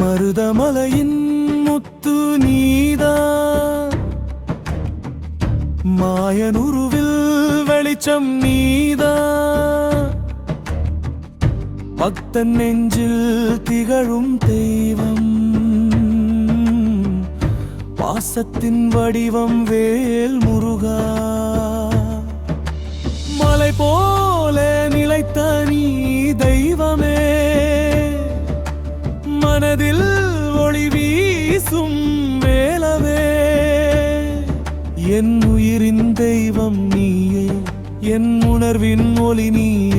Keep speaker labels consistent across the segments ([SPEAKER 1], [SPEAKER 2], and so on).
[SPEAKER 1] மருதமலையின் முத்து நீதா. மாயனுருவில் வெளிச்சம் நீதா. பக்தன் நெஞ்சில் திகழும் தெய்வம். பாசத்தின் வடிவம் வேல் முருகா. மலை போல நிலைத்த நீ தெய்வமே. மனதில் ஒளி வீசும் வேலவே என் உயிரின் தெய்வம் நீயே என் உணர்வின் ஒளி நீயே.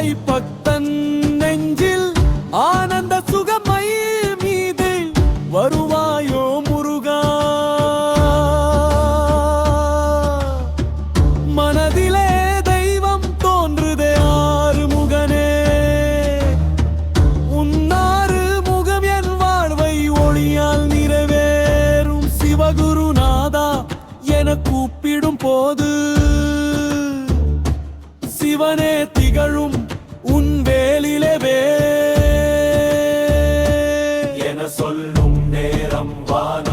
[SPEAKER 1] ஓசை பக்தன் நெஞ்சில் ஆனந்த சுகமை மீது வருவாயோ முருகா? மனதிலே தெய்வம் தோன்றுதே ஆறு முகனே உன்னாறு முகம் என் வாழ்வை ஒளியால் நிறைவேறும் சிவகுருநாதா என கூப்பிடும் போது சிவனே திகழும் உன் வேலிலே வே.
[SPEAKER 2] என சொல்லும் நேரம்
[SPEAKER 1] வான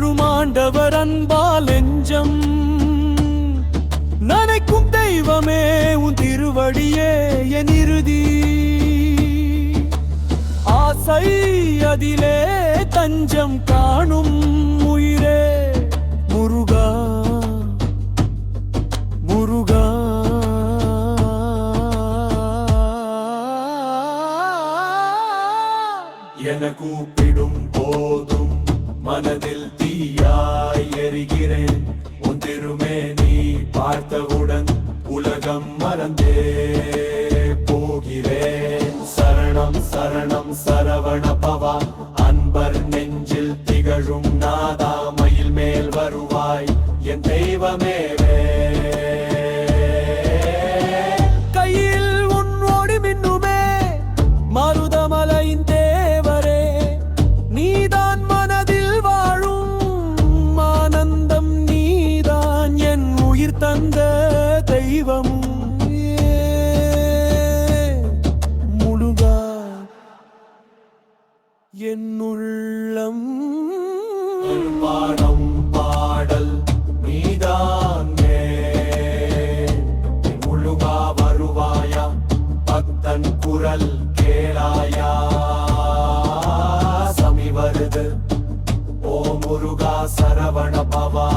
[SPEAKER 1] முகமாய் அன்பால் எஞ்சம் நனைக்கும் தெய்வமே உன் திருவடியே என் இறுதி. ஆசை அதிலே தஞ்சம் காணும் உயிரே முருகா முருகா.
[SPEAKER 2] என கூப்பிடும் போதும் மனதில் தீயாய் எரிகிறேன். உன் திருமே நீ பார்த்தவுடன் உலகம் மறந்தே போகிறேன். சரணம் சரணம்
[SPEAKER 1] சரணம். தெய்வம் முழுகா. என்னுள்ளம்
[SPEAKER 2] பாடம் பாடல் நீதானே முழுகா வருவாயா பக்தன் குரல் கேளாயா. சமி வருது ஓ முருகா சரவண பவா.